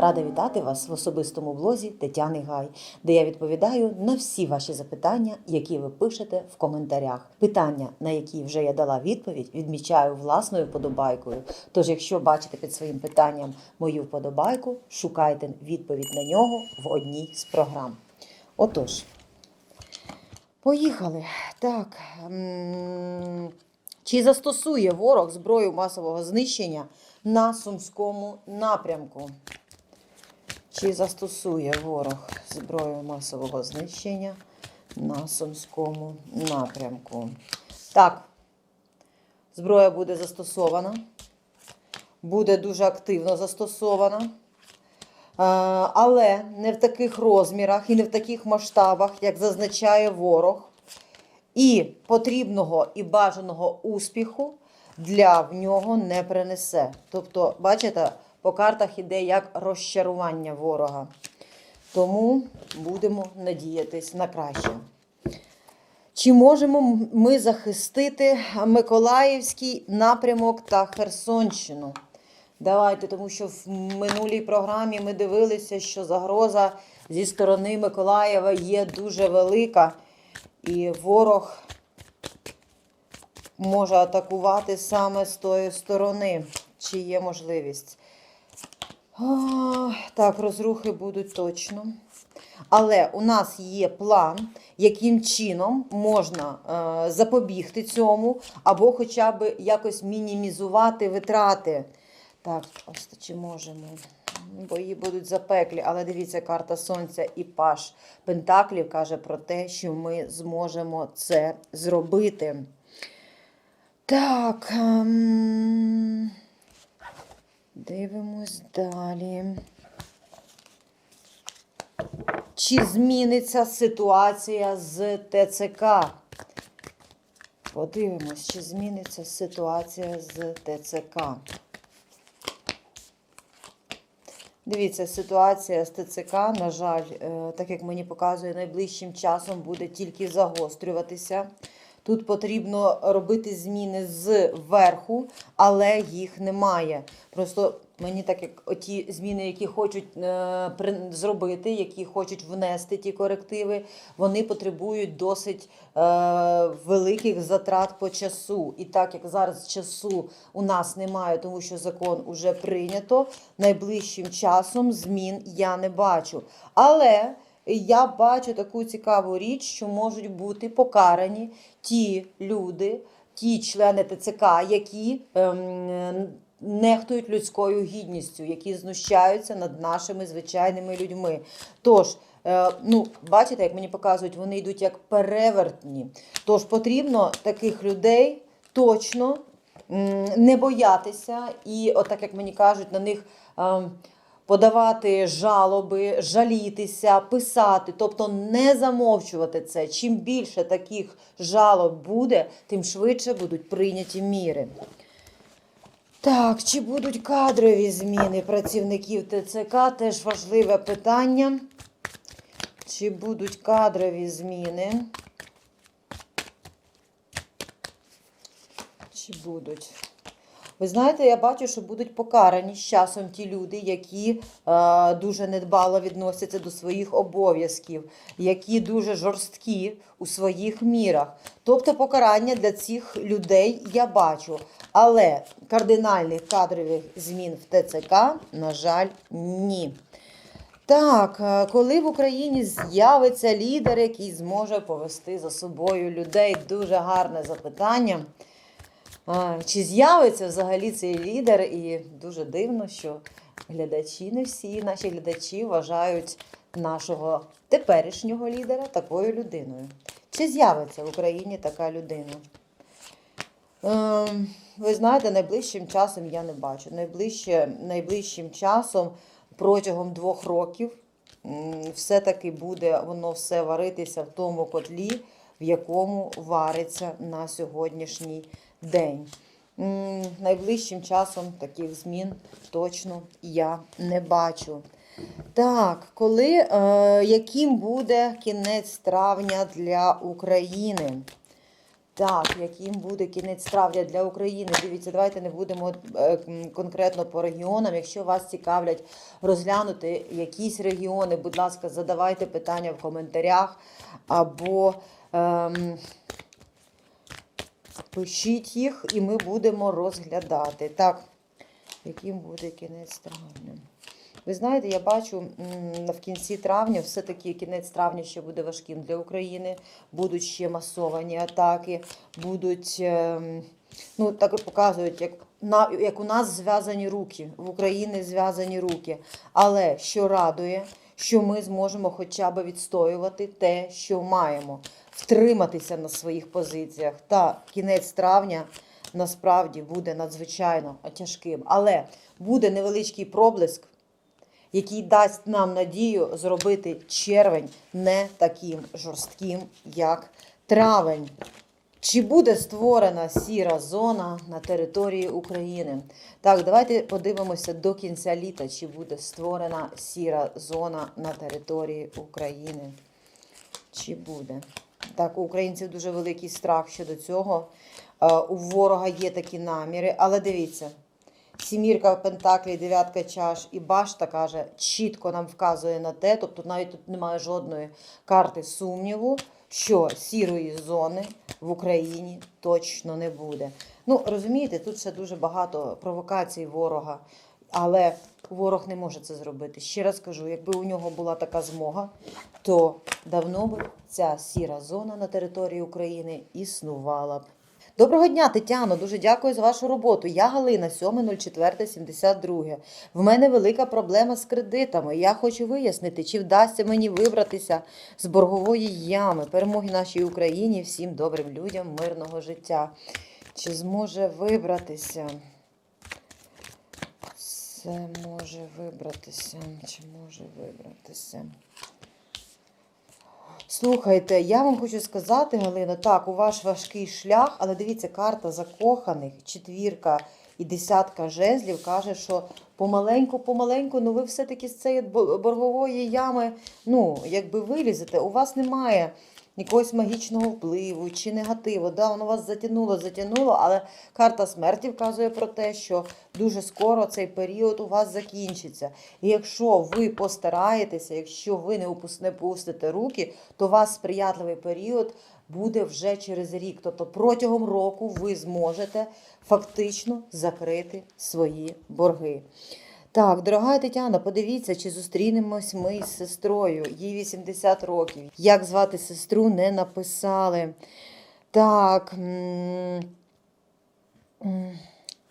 Рада вітати вас в особистому блозі Тетяни Гай, де я відповідаю на всі ваші запитання, які ви пишете в коментарях. Питання, на які вже я дала відповідь, відмічаю власною вподобайкою. Тож, якщо бачите під своїм питанням мою вподобайку, шукайте відповідь на нього в одній з програм. Отож, поїхали. Так. Чи застосує ворог зброю масового знищення на Сумському напрямку? Чи застосує ворог зброю масового знищення на Сумському напрямку? Так, зброя буде застосована, буде дуже активно застосована. Е, Але не в таких розмірах і не в таких масштабах, як зазначає ворог і потрібного і бажаного успіху для нього не принесе. Тобто, бачите, по картах іде як розчарування ворога. Тому будемо надіятись на краще. Чи можемо ми захистити Миколаївський напрямок та Херсонщину? Давайте, тому що в минулій програмі ми дивилися, що загроза зі сторони Миколаєва є дуже велика, і ворог може атакувати саме з тої сторони, чи є можливість. Так, розрухи будуть точно. Але у нас є план, яким чином можна е, запобігти цьому, або хоча б якось мінімізувати витрати. Так, ось чи можемо. Бої будуть запеклі, але дивіться, карта Сонця і Паш Пентаклів каже про те, що ми зможемо це зробити. Так. ем, Дивимось далі. Чи зміниться ситуація з ТЦК? Подивимось, чи зміниться ситуація з ТЦК. Дивіться, ситуація з ТЦК, на жаль, е, так як мені показує, найближчим часом буде тільки загострюватися. Тут потрібно робити зміни з верху, але їх немає. Просто мені так як оті зміни, які хочуть е, зробити, які хочуть внести ті корективи, вони потребують досить е, великих затрат по часу. І так як зараз часу у нас немає, тому що закон уже прийнято, найближчим часом змін я не бачу. Але я бачу таку цікаву річ, що можуть бути покарані ті люди, ті члени ТЦК, які ем, нехтують людською гідністю, які знущаються над нашими звичайними людьми. Тож, е, ну, бачите, як мені показують, вони йдуть як перевертні. Тож потрібно таких людей точно не боятися, і, отак як мені кажуть, на них. Подавати жалоби, жалітися, писати, тобто не замовчувати це. Чим більше таких жалоб буде, тим швидше будуть прийняті міри. Так, чи будуть кадрові зміни працівників ТЦК? Теж важливе питання. Чи будуть кадрові зміни? Чи будуть? Ви знаєте, я бачу, що будуть покарані з часом ті люди, які е, дуже недбало відносяться до своїх обов'язків, які дуже жорсткі у своїх мірах. Тобто покарання для цих людей я бачу. Але кардинальних кадрових змін в ТЦК, на жаль, ні. Так, е, коли в Україні з'явиться лідер, який зможе повести за собою людей? Дуже гарне запитання. Чи з'явиться взагалі цей лідер? І дуже дивно, що глядачі, не всі наші глядачі вважають нашого теперішнього лідера такою людиною. Чи з'явиться в Україні така людина? Ем, ви знаєте, найближчим часом я не бачу. Найближче, найближчим часом протягом двох років все-таки буде воно все варитися в тому котлі, в якому вариться на сьогоднішній день. Найближчим часом таких змін точно я не бачу. Так, коли, е, яким буде кінець травня для України? Так, яким буде кінець травня для України? Дивіться, давайте не будемо е, конкретно по регіонам. Якщо вас цікавлять розглянути якісь регіони, будь ласка, задавайте питання в коментарях або ем, пишіть їх, і ми будемо розглядати. Так, яким буде кінець травня? Ви знаєте, я бачу в кінці травня, все-таки кінець травня ще буде важким для України. Будуть ще масовані атаки, будуть, ем, ну так показують, як, на, як у нас зв'язані руки, в Україні зв'язані руки. Але що радує, що ми зможемо хоча б відстоювати те, що маємо, втриматися на своїх позиціях. Та кінець травня насправді буде надзвичайно тяжким. Але буде невеличкий проблиск який дасть нам надію зробити червень не таким жорстким, як травень. Чи буде створена сіра зона на території України? Так, давайте подивимося до кінця літа, чи буде створена сіра зона на території України. Чи буде? Так, у українців дуже великий страх щодо цього. Е, У ворога є такі наміри, але дивіться. Сімірка Пентаклі, дев'ятка чаш і башта каже, чітко нам вказує на те, тобто навіть тут немає жодної карти сумніву, що сірої зони в Україні точно не буде. Ну, розумієте, тут ще дуже багато провокацій ворога, але ворог не може це зробити. Ще раз кажу, якби у нього була така змога, то давно б ця сіра зона на території України існувала б. Доброго дня, Тетяно. Дуже дякую за вашу роботу. Я Галина, 7.04.72. В мене велика проблема з кредитами. Я хочу вияснити, чи вдасться мені вибратися з боргової ями. Перемоги нашій Україні, всім добрим людям, мирного життя. Чи зможе вибратися? Це може вибратися. Чи може вибратися? Слухайте, я вам хочу сказати, Галина, так, у ваш важкий шлях, але дивіться, карта закоханих, четвірка і десятка жезлів каже, що помаленьку, помаленьку, ну ви все-таки з цієї бо- боргової ями, ну, якби вилізете, у вас немає якогось магічного впливу чи негативу. Да, воно вас затягнуло, затягнуло, але карта смерті вказує про те, що дуже скоро цей період у вас закінчиться. І якщо ви постараєтеся, якщо ви не пустите руки, то у вас сприятливий період буде вже через рік. Тобто протягом року ви зможете фактично закрити свої борги. Так, дорога Тетяна, подивіться, чи зустрінемось ми з сестрою. Їй 80 років. Як звати сестру, не написали. Так.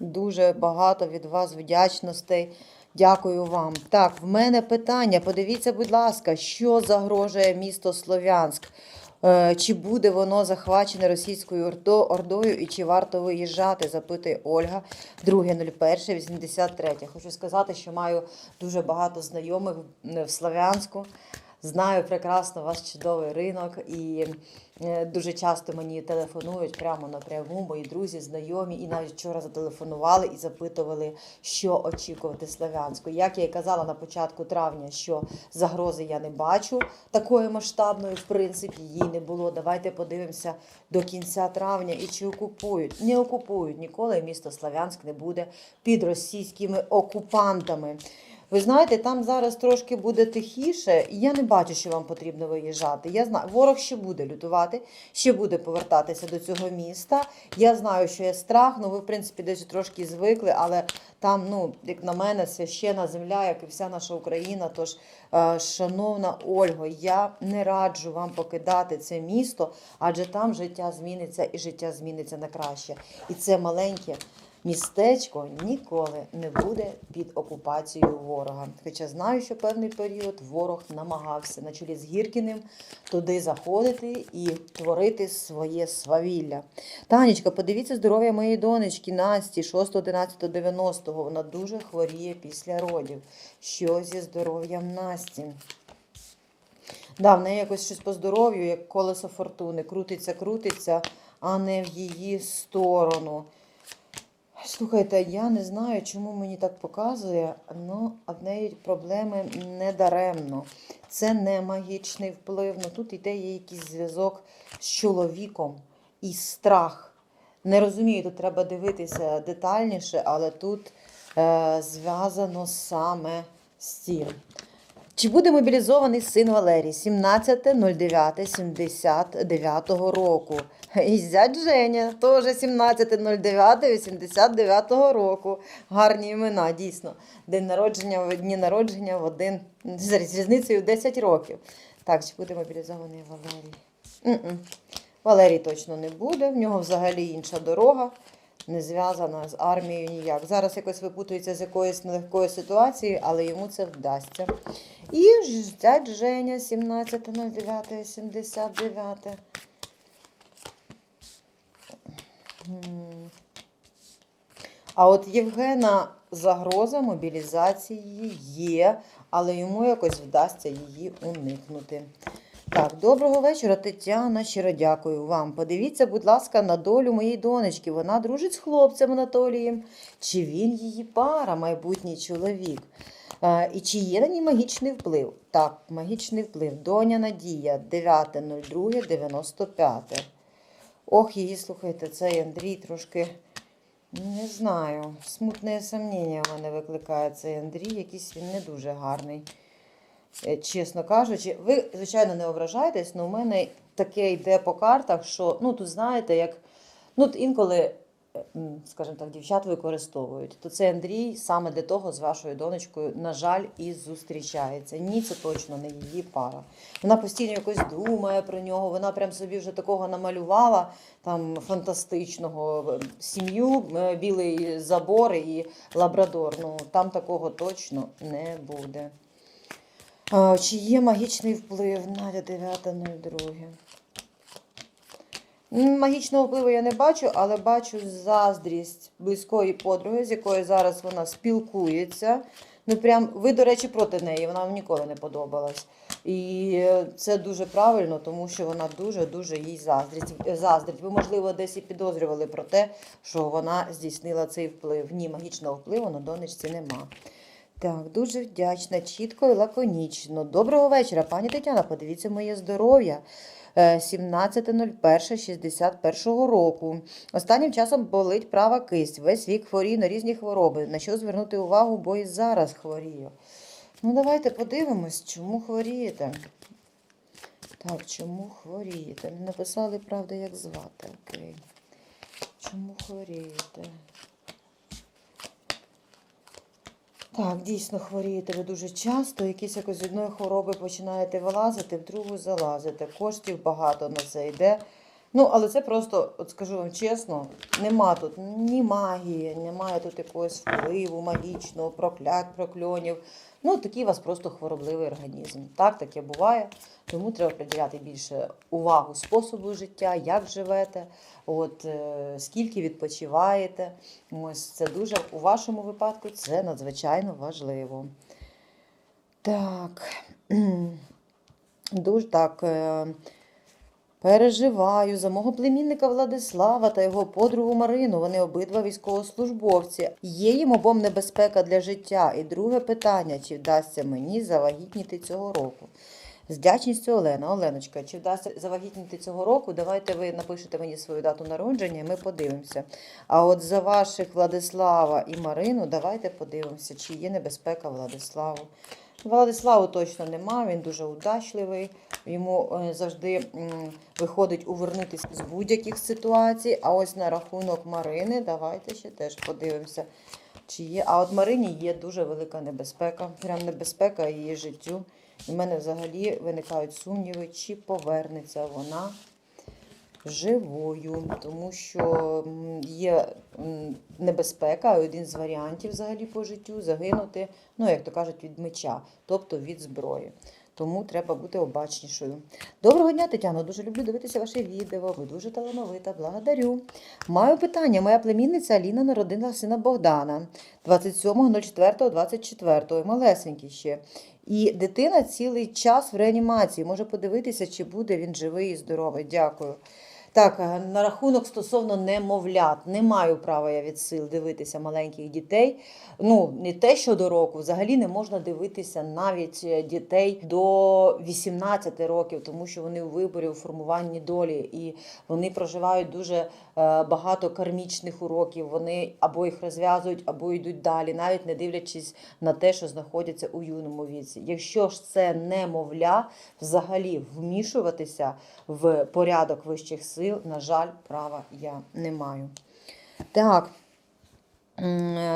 Дуже багато від вас вдячностей. Дякую вам. Так, в мене питання. Подивіться, будь ласка, що загрожує місто Слов'янськ? Е, Чи буде воно захвачене російською ордо- ордою і чи варто виїжджати? Запитує Ольга. 2.01.83. Хочу сказати, що маю дуже багато знайомих в Слов'янську. Знаю прекрасно ваш чудовий ринок і дуже часто мені телефонують прямо напряму мої друзі, знайомі, і навіть вчора зателефонували і запитували, що очікувати Слов'янську. Як я і казала на початку травня, що загрози я не бачу такої масштабної, в принципі, її не було. Давайте подивимося до кінця травня і чи окупують. Не окупують ніколи місто Слов'янськ не буде під російськими окупантами. Ви знаєте, там зараз трошки буде тихіше, і я не бачу, що вам потрібно виїжджати. Я знаю, ворог ще буде лютувати, ще буде повертатися до цього міста. Я знаю, що є страх, ну ви, в принципі, десь трошки звикли, але там, ну, як на мене, священа земля, як і вся наша Україна. Тож, е, шановна Ольго, я не раджу вам покидати це місто, адже там життя зміниться і життя зміниться на краще. І це маленьке містечко ніколи не буде під окупацією ворога. Хоча знаю, що певний період ворог намагався на чолі з Гіркіним туди заходити і творити своє свавілля. Танечка, подивіться здоров'я моєї донечки Насті 6.11.90. Вона дуже хворіє після родів. Що зі здоров'ям Насті? Да, в неї якось щось по здоров'ю, як колесо фортуни. Крутиться, крутиться, а не в її сторону. Слухайте, я не знаю, чому мені так показує, але неї проблеми не даремно. Це не магічний вплив. Ну тут іде є якийсь зв'язок з чоловіком. і страх. Не розумію, тут треба дивитися детальніше, але тут е, зв'язано саме з цим. Чи буде мобілізований син Валерій 17.09.79 року? І зять Женя теж 17.09.89 року. Гарні імена, дійсно. День народження, дні народження в один з різницею 10 років. Так, чи буде мобілізований Валерій? Валерій точно не буде, в нього взагалі інша дорога, не зв'язана з армією ніяк. Зараз якось випутується з якоїсь нелегкої ситуації, але йому це вдасться. І зять Женя 17.09.79. М. А от Євгена загроза мобілізації є, але йому якось вдасться її уникнути. Так, доброго вечора, Тетяна. Щиро дякую вам. Подивіться, будь ласка, на долю моєї донечки. Вона дружить з хлопцем Анатолієм. Чи він її пара, майбутній чоловік? І чи є на ній магічний вплив? Так, магічний вплив. Доня Надія, 9.02.95. Ох, її, слухайте, цей Андрій трошки, не знаю, смутне сумніння в мене викликає цей Андрій, якийсь він не дуже гарний. Е, Чесно кажучи, ви, звичайно, не ображайтесь, але у мене таке йде по картах, що ну тут знаєте, як ну інколи, е, скажімо так, дівчат використовують, то це Андрій саме для того з вашою донечкою, на жаль, і зустрічається. Ні, це точно не її пара. Вона постійно якось думає про нього, вона прям собі вже такого намалювала там фантастичного сім'ю, білий забор і лабрадор. Ну там такого точно не буде. Чи є магічний вплив? Надя 9.02. М, Магічного впливу я не бачу, але бачу заздрість близької подруги, з якою зараз вона спілкується. Ну, прям, ви, до речі, проти неї, вона вам ніколи не подобалась. І це дуже правильно, тому що вона дуже-дуже їй заздрить. е, заздрить. Ви, можливо, десь і підозрювали про те, що вона здійснила цей вплив. Ні, магічного впливу на донечці нема. Так, дуже вдячна, чітко і лаконічно. Доброго вечора, пані Тетяна. Подивіться моє здоров'я. Е, 17.01.61 року. Останнім часом болить права кисть. Весь вік хворію на різні хвороби. На що звернути увагу, бо і зараз хворію. Ну, давайте подивимось, чому хворієте. Так, чому хворієте? Не написали, правда, як звати. Окей. Чому хворієте? Так, дійсно хворієте ви дуже часто. Якісь якось з одної хвороби починаєте вилазити, в другу залазите. Коштів багато на це йде. Ну, але це просто, от скажу вам чесно, нема тут ні магії, немає тут якогось впливу магічного, проклять, прокльонів. Ну, такий у вас просто хворобливий організм. Так, таке буває. Тому треба приділяти більше увагу способу життя, як живете, от, е, скільки відпочиваєте. Ось це дуже у вашому випадку це надзвичайно важливо. Так. Дуже так. е, Переживаю за мого племінника Владислава та його подругу Марину. Вони обидва військовослужбовці. Є їм обом небезпека для життя. І друге питання: чи вдасться мені завагітніти цього року? З вдячністю Олена. Оленочка, чи вдасться завагітніти цього року? Давайте ви напишете мені свою дату народження, і ми подивимося. А от за ваших Владислава і Марину, давайте подивимося, чи є небезпека Владиславу. Владиславу точно нема, він дуже удачливий. Йому е, завжди виходить увернутися з будь-яких ситуацій. А ось на рахунок Марини, давайте ще теж подивимося, чи є. А от Марині є дуже велика небезпека, прям небезпека її життю. У мене взагалі виникають сумніви, чи повернеться вона живою, тому що є небезпека, один з варіантів взагалі по життю загинути, ну як то кажуть, від меча, тобто від зброї. Тому треба бути обачнішою. Доброго дня, Тетяно. Дуже люблю дивитися ваше відео. Ви дуже талановита. Благодарю. Маю питання. Моя племінниця Аліна народила сина Богдана 27.04.24, малесенький ще. І дитина цілий час в реанімації. Може подивитися, чи буде він живий і здоровий. Дякую. Так, е, на рахунок стосовно немовлят, не маю права я від сил дивитися маленьких дітей. Ну, не те, що до року, взагалі не можна дивитися навіть е, дітей до 18 років, тому що вони у виборі у формуванні долі і вони проживають дуже е, багато кармічних уроків. Вони або їх розв'язують, або йдуть далі, навіть не дивлячись на те, що знаходяться у юному віці. Якщо ж це немовля, взагалі вмішуватися в порядок вищих сил, на жаль, права я не маю. Так.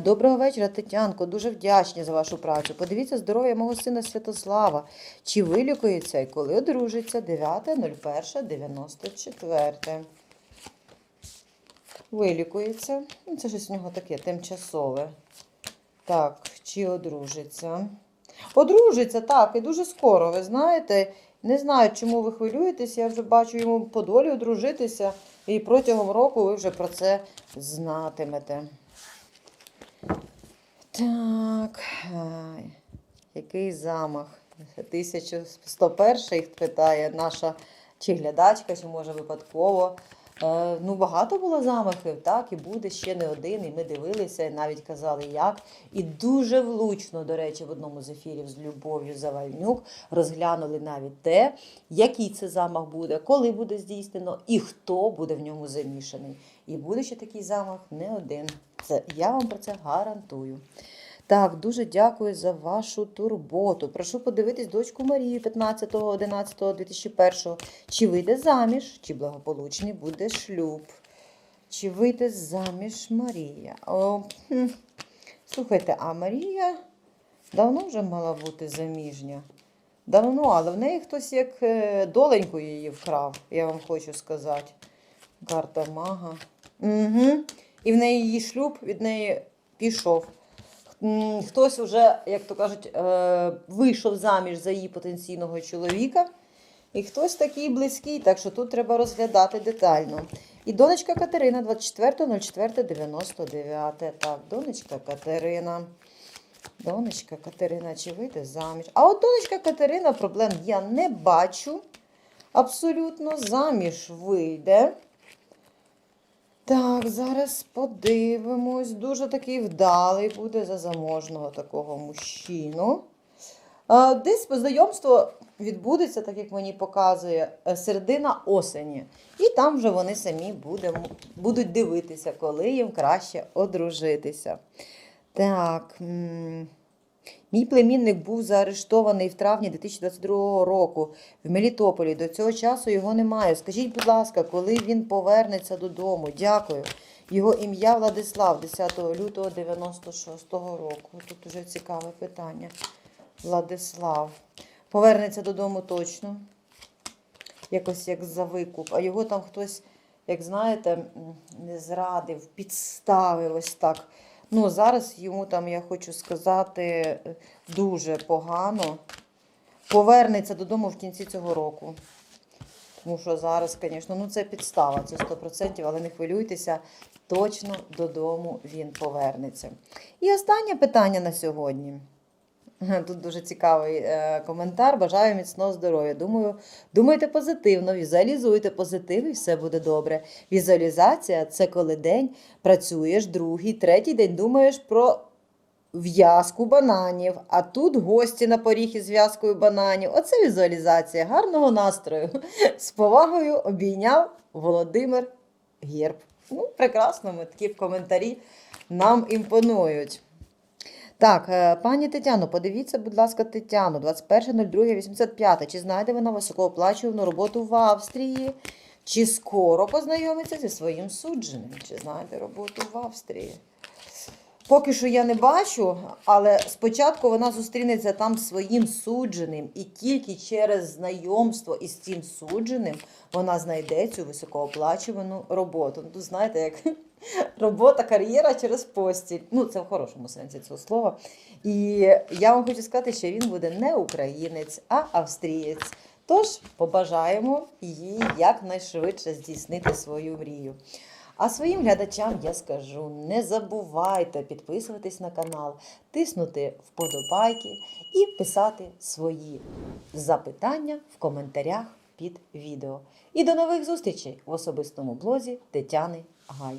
Доброго вечора, Тетянко. Дуже вдячні за вашу працю. Подивіться здоров'я мого сина Святослава. Чи вилікується і коли одружиться 9.01.94. Вилікується. Ну, Це щось у нього таке тимчасове. Так, чи одружиться? Одружиться, так, і дуже скоро, ви знаєте. Не знаю, чому ви хвилюєтесь. Я вже бачу йому по долі одружитися, і протягом року ви вже про це знатимете. Так, який замах? 1101 питає наша чи глядачка, чи може випадково. Е, ну, багато було замахів, так, і буде ще не один. І ми дивилися, навіть казали, як. І дуже влучно, до речі, в одному з ефірів з Любов'ю Завальнюк розглянули навіть те, який це замах буде, коли буде здійснено і хто буде в ньому замішаний. І буде ще такий замах не один. Це я вам про це гарантую. Так, дуже дякую за вашу турботу. Прошу подивитись дочку Марію 15.11.2001. Чи вийде заміж, чи благополучний буде шлюб? Чи вийде заміж Марія? О. Слухайте, а Марія давно вже мала бути заміжня. Давно, але в неї хтось як е, доленьку її вкрав, я вам хочу сказати. Карта мага. Угу. І в неї її шлюб від неї пішов. Хтось вже, як то кажуть, е, вийшов заміж за її потенційного чоловіка, і хтось такий близький, так що тут треба розглядати детально. І донечка Катерина 24.04.99. Так, донечка Катерина. Донечка Катерина, чи вийде заміж? А от донечка Катерина, проблем я не бачу. Абсолютно заміж вийде. Так, зараз подивимось. Дуже такий вдалий буде за заможного такого мужчину. Десь знайомство відбудеться, так як мені показує, е, середина осені. І там вже вони самі будуть дивитися, коли їм краще одружитися. Так. Мій племінник був заарештований в травні 2022 року в Мелітополі. До цього часу його немає. Скажіть, будь ласка, коли він повернеться додому? Дякую. Його ім'я Владислав 10 лютого 96 року. Тут уже цікаве питання. Владислав. Повернеться додому точно. Якось як за викуп. А його там хтось, як знаєте, не зрадив, підставив ось так. Ну, зараз йому там, я хочу сказати, дуже погано. Повернеться додому в кінці цього року. Тому що зараз, звісно, ну це підстава, це 100%, але не хвилюйтеся, точно додому він повернеться. І останнє питання на сьогодні. Тут дуже цікавий е, коментар. Бажаю міцного здоров'я. Думаю, думайте позитивно, візуалізуйте позитив і все буде добре. Візуалізація це коли день працюєш, другий, третій день думаєш про в'язку бананів, а тут гості на поріг із в'язкою бананів. Оце візуалізація гарного настрою. З повагою обійняв Володимир Герб. Ну, прекрасно, ми такі коментарі нам імпонують. Так, е, пані Тетяно, подивіться, будь ласка, Тетяну, 21.02.85. Чи знайде вона високооплачувану роботу в Австрії? Чи скоро познайомиться зі своїм судженим? Чи знайде роботу в Австрії? Поки що я не бачу, але спочатку вона зустрінеться там своїм судженим, і тільки через знайомство із цим судженим вона знайде цю високооплачувану роботу. Ну, тут знаєте, як робота, кар'єра через постіль. Ну, це в хорошому сенсі цього слова. І я вам хочу сказати, що він буде не українець, а австрієць. Тож побажаємо їй якнайшвидше здійснити свою мрію. А своїм глядачам я скажу: не забувайте підписуватись на канал, тиснути вподобайки і писати свої запитання в коментарях під відео. І до нових зустрічей в особистому блозі Тетяни Гай.